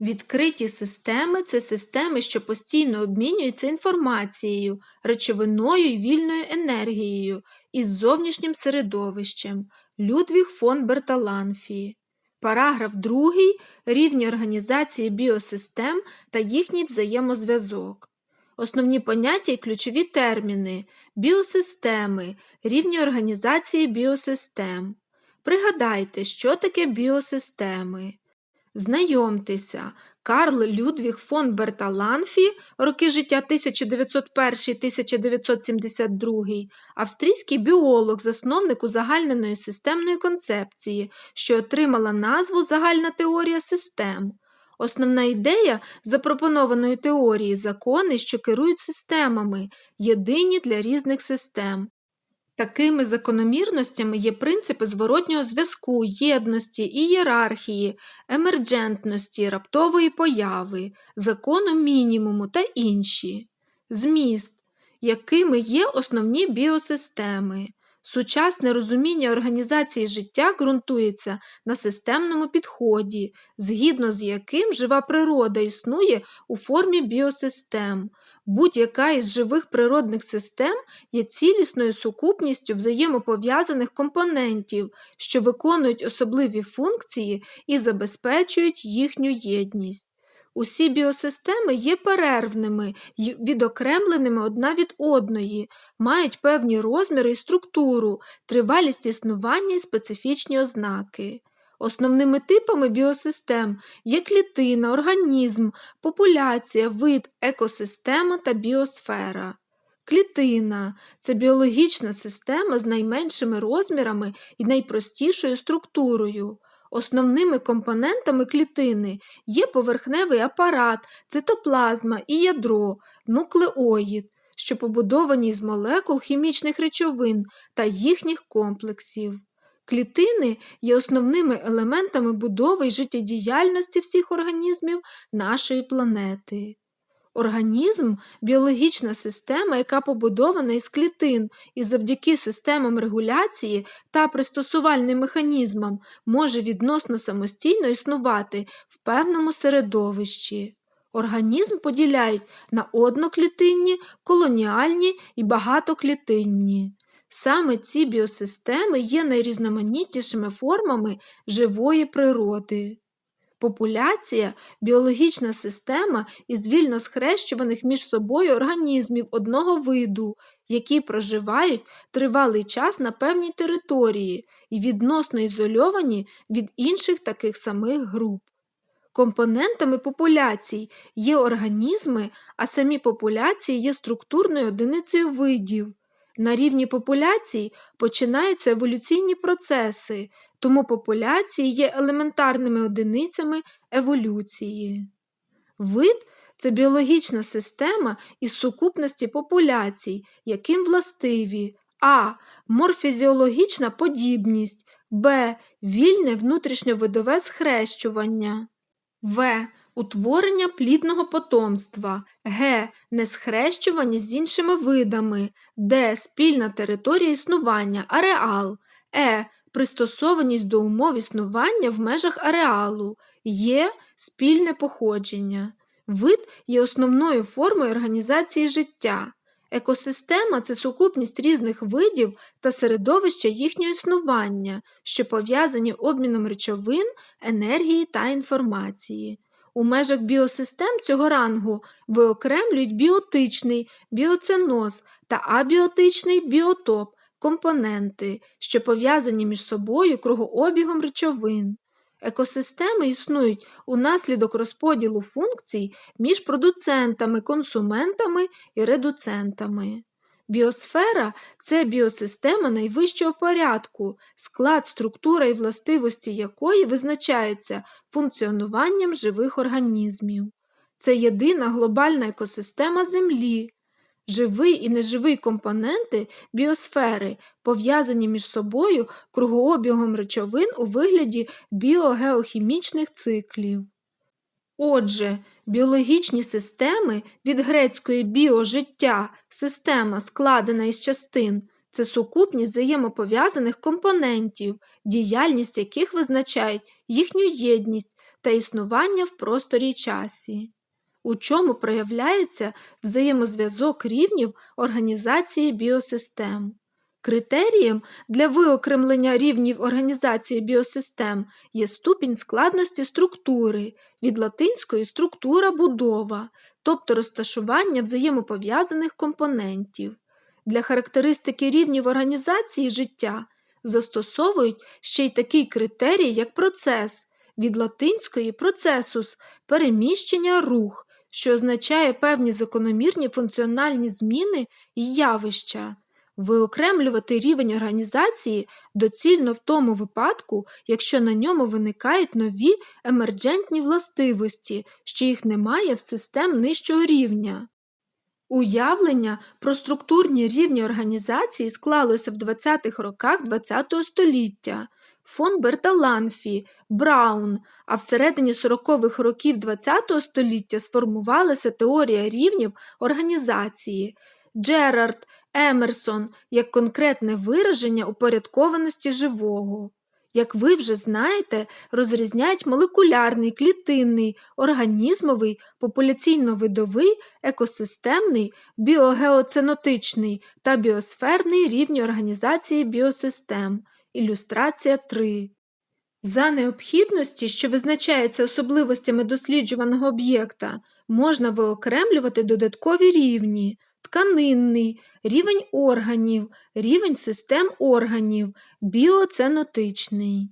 Відкриті системи це системи, що постійно обмінюються інформацією, речовиною й вільною енергією із зовнішнім середовищем. Людвіг фон Берталанфі. Параграф 2. Рівні організації біосистем та їхній взаємозв'язок. Основні поняття і ключові терміни біосистеми, рівні організації біосистем. Пригадайте, що таке біосистеми. Знайомтеся, Карл Людвіг фон Берталанфі, роки життя 1901-1972, австрійський біолог, засновник узагальненої системної концепції, що отримала назву Загальна теорія систем. Основна ідея запропонованої теорії закони, що керують системами, єдині для різних систем. Такими закономірностями є принципи зворотнього зв'язку, єдності, ієрархії, емерджентності, раптової появи, закону мінімуму та інші. Зміст, якими є основні біосистеми. Сучасне розуміння організації життя ґрунтується на системному підході, згідно з яким жива природа існує у формі біосистем. Будь-яка із живих природних систем є цілісною сукупністю взаємопов'язаних компонентів, що виконують особливі функції і забезпечують їхню єдність. Усі біосистеми є перервними й відокремленими одна від одної, мають певні розміри і структуру, тривалість існування і специфічні ознаки. Основними типами біосистем є клітина, організм, популяція, вид, екосистема та біосфера. Клітина це біологічна система з найменшими розмірами і найпростішою структурою. Основними компонентами клітини є поверхневий апарат, цитоплазма і ядро, нуклеоїд, що побудовані з молекул хімічних речовин та їхніх комплексів. Клітини є основними елементами будови й життєдіяльності всіх організмів нашої планети. Організм біологічна система, яка побудована із клітин і завдяки системам регуляції та пристосувальним механізмам може відносно самостійно існувати в певному середовищі. Організм поділяють на одноклітинні, колоніальні і багатоклітинні. Саме ці біосистеми є найрізноманітнішими формами живої природи. Популяція біологічна система із вільно схрещуваних між собою організмів одного виду, які проживають тривалий час на певній території і відносно ізольовані від інших таких самих груп. Компонентами популяцій є організми, а самі популяції є структурною одиницею видів. На рівні популяцій починаються еволюційні процеси, тому популяції є елементарними одиницями еволюції. Вид це біологічна система із сукупності популяцій, яким властиві а. Морфізіологічна подібність, б. Вільне внутрішньовидове схрещування, в. Утворення плідного потомства, г. Несхрещуваність з іншими видами, д. Спільна територія існування, ареал, е. Пристосованість до умов існування в межах ареалу, є спільне походження. Вид є основною формою організації життя. Екосистема це сукупність різних видів та середовища їхнього існування, що пов'язані обміном речовин, енергії та інформації. У межах біосистем цього рангу виокремлюють біотичний біоценоз та абіотичний біотоп компоненти, що пов'язані між собою кругообігом речовин. Екосистеми існують унаслідок розподілу функцій між продуцентами, консументами і редуцентами. Біосфера це біосистема найвищого порядку, склад, структура і властивості якої визначаються функціонуванням живих організмів. Це єдина глобальна екосистема Землі. Живий і неживий компоненти біосфери пов'язані між собою кругообігом речовин у вигляді біогеохімічних циклів. Отже, біологічні системи від грецької біожиття система, складена із частин, це сукупність взаємопов'язаних компонентів, діяльність яких визначають їхню єдність та існування в просторі часі. У чому проявляється взаємозв'язок рівнів організації біосистем? Критерієм для виокремлення рівнів організації біосистем є ступінь складності структури від латинської структура будова, тобто розташування взаємопов'язаних компонентів. Для характеристики рівнів організації життя застосовують ще й такий критерій, як процес, від латинської процесус переміщення рух, що означає певні закономірні функціональні зміни і явища. Виокремлювати рівень організації доцільно в тому випадку, якщо на ньому виникають нові емерджентні властивості, що їх немає в систем нижчого рівня. Уявлення про структурні рівні організації склалося в 20-х роках ХХ століття. Фон Берталанфі, Браун, а всередині 40-х років ХХ століття сформувалася теорія рівнів організації. Джерард Емерсон як конкретне вираження упорядкованості живого. Як ви вже знаєте, розрізняють молекулярний, клітинний, організмовий, популяційно-видовий, екосистемний, біогеоценотичний та біосферний рівні організації біосистем. Ілюстрація 3. За необхідності, що визначається особливостями досліджуваного об'єкта, можна виокремлювати додаткові рівні тканинний, рівень органів, рівень систем органів, біоценотичний.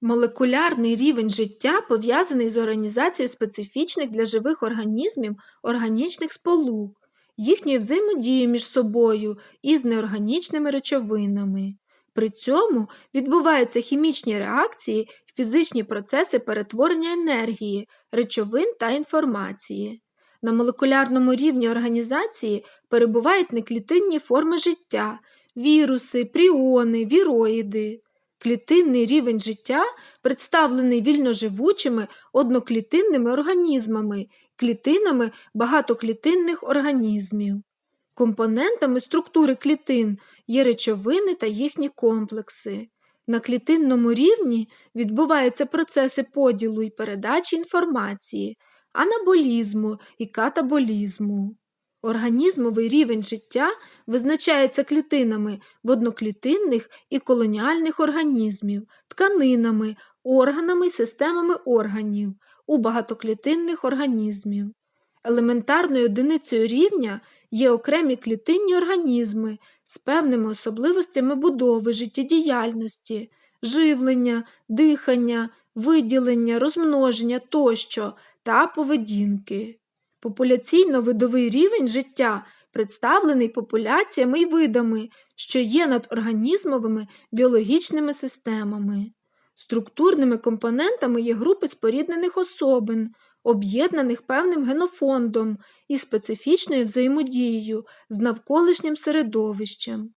Молекулярний рівень життя пов'язаний з організацією специфічних для живих організмів органічних сполук, їхньою взаємодією між собою і з неорганічними речовинами. При цьому відбуваються хімічні реакції фізичні процеси перетворення енергії, речовин та інформації. На молекулярному рівні організації перебувають неклітинні форми життя, віруси, пріони, віроїди. Клітинний рівень життя представлений вільноживучими одноклітинними організмами, клітинами багатоклітинних організмів. Компонентами структури клітин є речовини та їхні комплекси. На клітинному рівні відбуваються процеси поділу і передачі інформації, анаболізму і катаболізму. Організмовий рівень життя визначається клітинами водноклітинних і колоніальних організмів, тканинами, органами і системами органів у багатоклітинних організмів. Елементарною одиницею рівня є окремі клітинні організми з певними особливостями будови життєдіяльності, живлення, дихання, виділення, розмноження тощо та поведінки. Популяційно-видовий рівень життя представлений популяціями і видами, що є над організмовими біологічними системами. Структурними компонентами є групи споріднених особин, об'єднаних певним генофондом і специфічною взаємодією з навколишнім середовищем.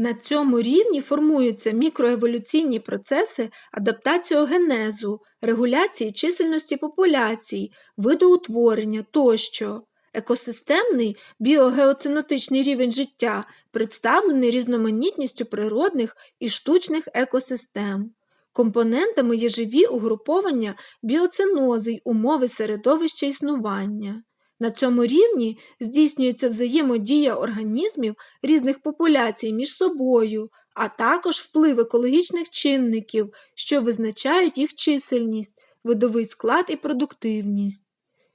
На цьому рівні формуються мікроеволюційні процеси адаптаціогенезу, регуляції чисельності популяцій, видоутворення тощо. Екосистемний біогеоцинотичний рівень життя представлений різноманітністю природних і штучних екосистем. Компонентами є живі угруповання біоцинози й умови середовища існування. На цьому рівні здійснюється взаємодія організмів різних популяцій між собою, а також вплив екологічних чинників, що визначають їх чисельність, видовий склад і продуктивність.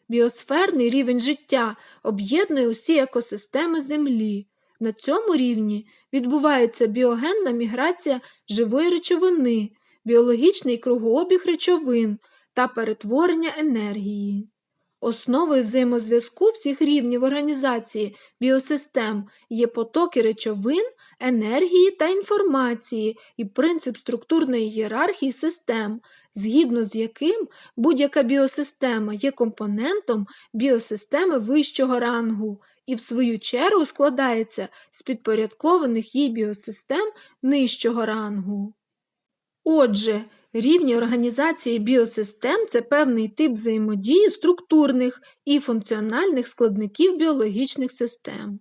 Біосферний рівень життя об'єднує усі екосистеми Землі. На цьому рівні відбувається біогенна міграція живої речовини, біологічний кругообіг речовин та перетворення енергії. Основою взаємозв'язку всіх рівнів організації біосистем є потоки речовин, енергії та інформації і принцип структурної ієрархії систем, згідно з яким будь-яка біосистема є компонентом біосистеми вищого рангу і, в свою чергу, складається з підпорядкованих їй біосистем нижчого рангу. Отже, Рівні організації біосистем це певний тип взаємодії структурних і функціональних складників біологічних систем.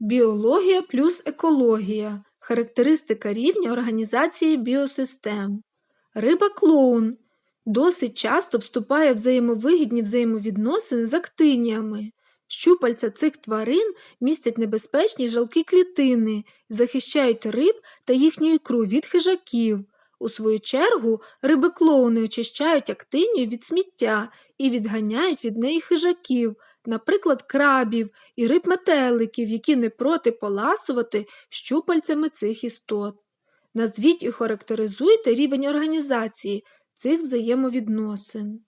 Біологія плюс екологія характеристика рівня організації біосистем. Риба клоун досить часто вступає в взаємовигідні взаємовідносини з актиніями. Щупальця цих тварин містять небезпечні жалкі клітини, захищають риб та їхню ікру від хижаків. У свою чергу риби-клоуни очищають актинію від сміття і відганяють від неї хижаків, наприклад, крабів і риб-метеликів, які не проти поласувати щупальцями цих істот. Назвіть і характеризуйте рівень організації цих взаємовідносин.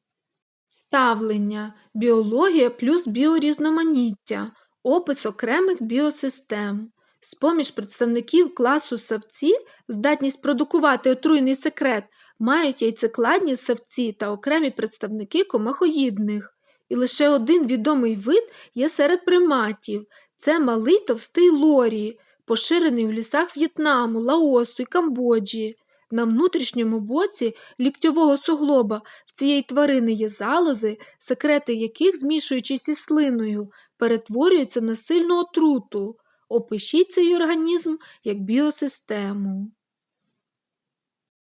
Ставлення, біологія плюс біорізноманіття, опис окремих біосистем. З-поміж представників класу савці здатність продукувати отруйний секрет мають яйцекладні савці та окремі представники комахоїдних. І лише один відомий вид є серед приматів – це малий товстий лорі, поширений у лісах В'єтнаму, Лаосу і Камбоджі. На внутрішньому боці ліктьового суглоба в цієї тварини є залози, секрети яких, змішуючись із слиною, перетворюються на сильну отруту. Опишіть цей організм як біосистему.